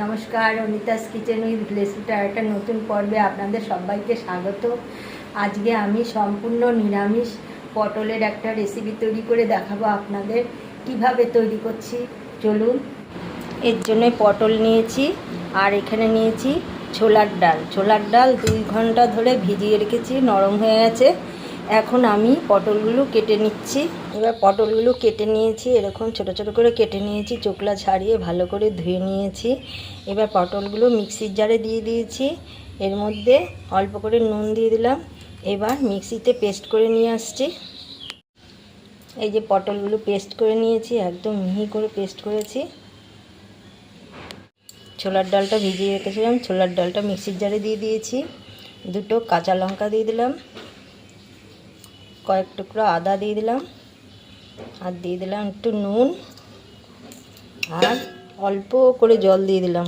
নমস্কার, Anita's kitchen with রেসিপিটার একটা নতুন পর্বে আপনাদের সবাইকে স্বাগত। আজকে আমি সম্পূর্ণ নিরামিষ পটলের একটা রেসিপি তৈরি করে দেখাবো আপনাদের। কীভাবে তৈরি করছি? চলুন। এর জন্য পটল নিয়েছি, আর এখানে নিয়েছি ছোলার ডাল। ছোলার ডাল দুই ঘণ্টা ধরে ভিজিয়ে রেখেছি, নরম হয়ে গেছে। এখন আমি পটলগুলো কেটে নিচ্ছি। এবার পটলগুলো কেটে নিয়েছি, এরকম ছোট ছোট করে কেটে নিয়েছি, চোখলা ছাড়িয়ে ভালো করে ধুয়ে নিয়েছি। এবার পটলগুলো মিক্সির জারে দিয়ে দিয়েছি, এর মধ্যে অল্প করে নুন দিয়ে দিলাম। এবার মিক্সিতে পেস্ট করে নিয়ে আসছি। এই যে পটলগুলো পেস্ট করে নিয়েছি, একদম মিহি করে পেস্ট করেছি। ছোলার ডালটা ভিজিয়ে রেখেছিলাম, ছোলার ডালটা মিক্সির জারে দিয়ে দিয়েছি। দুটো কাঁচা লঙ্কা দিয়ে দিলাম। কয়েক টুকরো আদা দিয়ে দিলাম। আর দিয়ে দিলাম একটু নুন। আর অল্প করে জল দিয়ে দিলাম।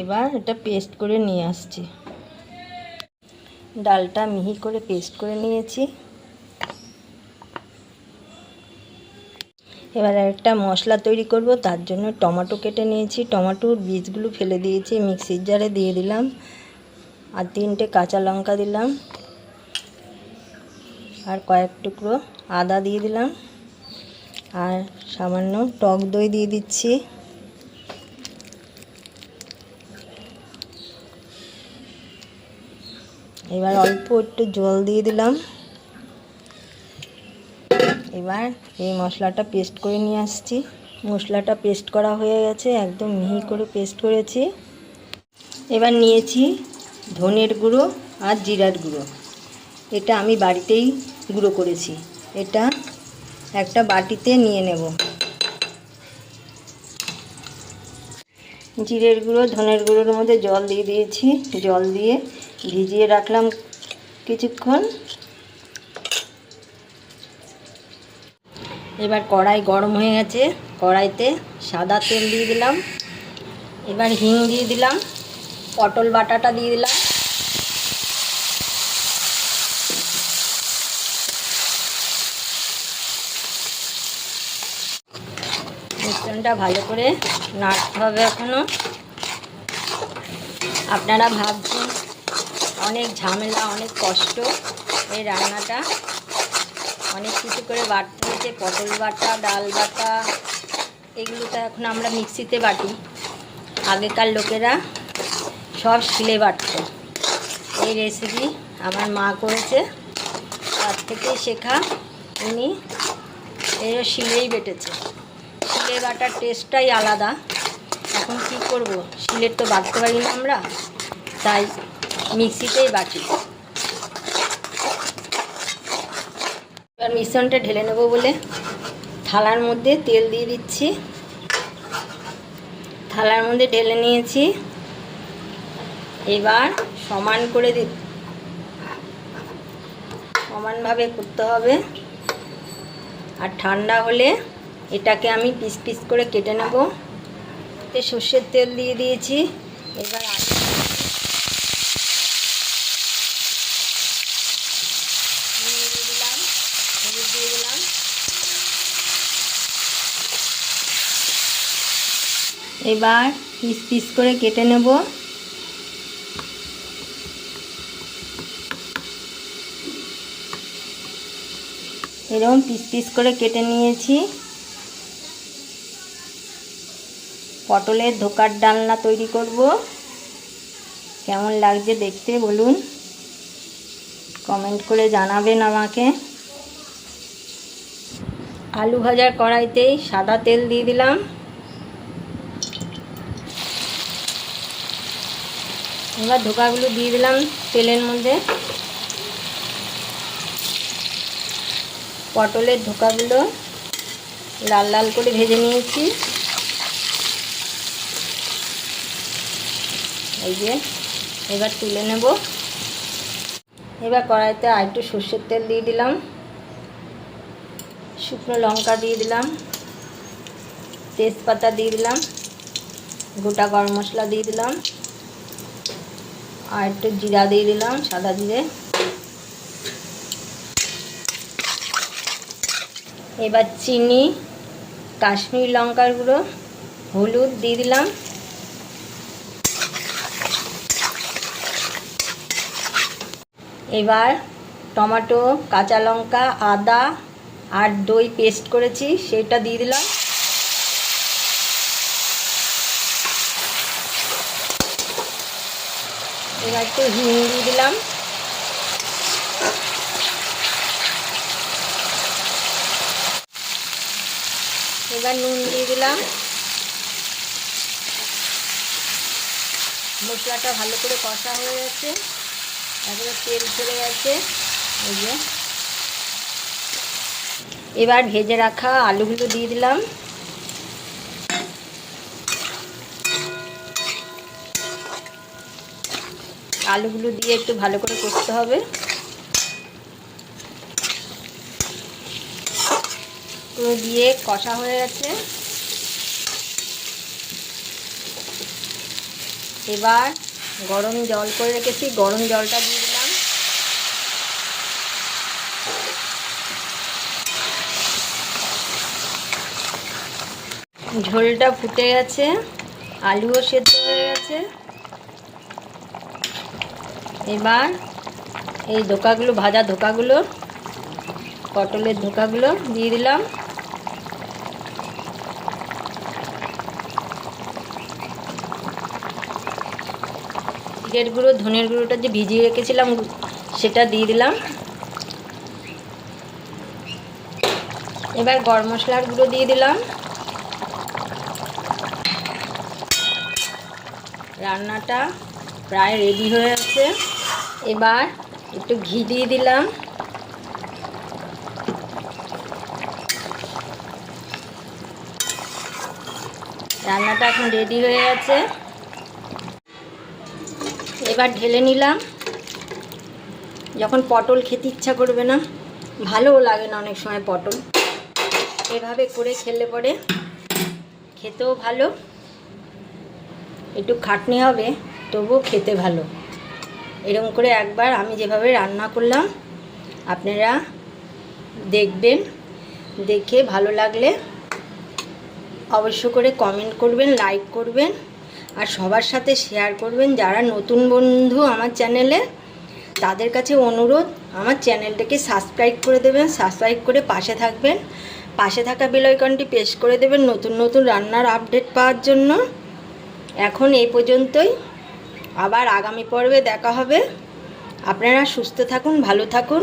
এবার এটা পেস্ট করে নিয়ে আসছি। ডালটা মিহি করে পেস্ট করে নিয়েছি। এবার একটা মশলা তৈরি করব, তার জন্য টমেটো কেটে নিয়েছি। টমেটোর বীজগুলো ফেলে দিয়েছি, মিক্সির জারে দিয়ে দিলাম। আর তিনটে কাঁচা লঙ্কা দিলাম। আর কয়েক টুকরো আদা দিয়ে দিলাম। আর সামান্য টক দই দিয়ে দিচ্ছি। এবার অল্প একটু জল দিয়ে দিলাম। এবার এই মশলাটা পেস্ট করে নিয়ে আসছি। মশলাটা পেস্ট করা হয়ে গেছে, একদম মিহি করে পেস্ট করেছি। এবার নিয়েছি ধনের গুঁড়ো আর জিরার গুঁড়ো। এটা আমি বাড়িতেই গুঁড়ো করেছি। এটা একটা বাটিতে নিয়ে নেব। জিরের গুঁড়ো, ধনের গুঁড়োর মধ্যে জল দিয়ে দিয়েছি। জল দিয়ে ভিজিয়ে রাখলাম কিছুক্ষণ। এবার কড়াই গরম হয়ে গেছে। কড়াইতে সাদা তেল দিয়ে দিলাম। এবার হিং দিয়ে দিলাম। পটল বাটাটা দিয়ে দিলাম। মিশ্রণটা ভালো করে নাড়তে হবে এখনও আপনারা ভাবছেন অনেক ঝামেলা, অনেক কষ্ট এই রান্নাটা। অনেক কিছু করে বাটতে হয়েছে, পটল বাটা, ডাল বাটা, এগুলো তো এখন আমরা মিক্সিতে বাটি। আগেকার লোকেরা সব শিলে বাটত এই রেসিপি আমার মা করেছে। তার থেকে শেখা উনি এই শিলেই বেটেছে। শিলে বাটার টেস্টটাই আলাদা। এখন কি করব? শিলের তো বাটতে পারি না আমরা, তাই মিক্সিতেই বাটি। এবার মিশ্রণটা ঢেলে নেব বলে থালার মধ্যে তেল দিয়ে দিচ্ছি। থালার মধ্যে ঢেলে নিয়েছি এবার সমান করে দি সমানভাবে করতে হবে। আর ঠান্ডা হলে এটাকে আমি পিস পিস করে কেটে নেব। সর্ষের তেল দিয়ে দিয়েছি। এবার দিলাম দিয়ে দিলাম। এবার পিস পিস করে কেটে নেব। এরকম পিস পিস করে কেটে নিয়েছি। পটলের ধোকার ডালনা তৈরি করব। কেমন লাগছে দেখতে বলুন। কমেন্ট করে জানাবেন আমাকে। আলু ভাজার কড়াইতেই সাদা তেল দিয়ে দিলাম। এবার ধোকাগুলো দিয়ে দিলাম তেলের মধ্যে। পটলের ধোকাগুলো লাল লাল করে ভেজে নিয়েছি। এই যে, এবার তুলে নেব। এবার কড়াইতে আর একটু সর্ষের তেল দিয়ে দিলাম। শুকনো লঙ্কা দিয়ে দিলাম। তেজপাতা দিয়ে দিলাম। গোটা গরম মশলা দিয়ে দিলাম। আর একটু জিরা দিয়ে দিলাম, সাদা জিরে। এবার চিনি, কাশ্মীর লঙ্কার গুঁড়ো, হলুদ দিয়ে দিলাম। এবার টমেটো, কাঁচা লঙ্কা, আদা আর দই পেস্ট করেছি, সেটা দিয়ে দিলাম। এবার একটু হিং দিয়ে দিলাম। এবার নুন দিয়ে দিলাম। মশলাটা ভালো করে কষা হয়ে গেছে। একবারে তেল ছেড়ে গেছে। এই যে। এবার ভেজে রাখা আলুগুলো দিয়ে দিলাম। আলুগুলো দিয়ে একটু ভালো করে করতে হবে। পুরো দিয়ে কষা হয়ে গেছে। এবার গরম জল করে রেখেছি, গরম জলটা দিয়ে দিলাম। ঝোলটা ফুটে গেছে, আলুও সেদ্ধ হয়ে গেছে। এবার এই ধোকাগুলো, ভাজা ধোকাগুলো, পটলের ধোকাগুলো দিয়ে দিলাম। জিরের গুঁড়ো, ধনের গুঁড়োটা যে ভিজিয়ে রেখেছিলাম, সেটা দিয়ে দিলাম। এবার গরম মশলার গুঁড়ো দিয়ে দিলাম। রান্নাটা প্রায় রেডি হয়ে আছে। এবার একটু ঘি দিয়ে দিলাম। রান্নাটা এখন রেডি হয়ে গেছে। এবার ঢেলে নিলাম। যখন পটল খেতে ইচ্ছা করবে না, ভালোও লাগে না অনেক সময় পটল। এভাবে করে খেলে পরে খেতেও ভালো, একটু খাটনি হবে, তবুও খেতে ভালো। এরকম করে একবার আমি যেভাবে রান্না করলাম, আপনারা দেখবেন, দেখে ভালো লাগলে অবশ্য করে কমেন্ট করবেন লাইক করবেন। আর সবার সাথে শেয়ার করবেন। যারা নতুন বন্ধু আমার চ্যানেলে তাদের কাছে অনুরোধ, আমার চ্যানেলটাকে সাবস্ক্রাইব করে দেবেন সাবস্ক্রাইব করে পাশে থাকবেন। পাশে থাকা বেলাইকনটি প্রেস করে দেবেন নতুন নতুন রান্নার আপডেট পাওয়ার জন্য। এখন এই পর্যন্তই। আবার আগামী পর্বে দেখা হবে। আপনারা সুস্থ থাকুন, ভালো থাকুন।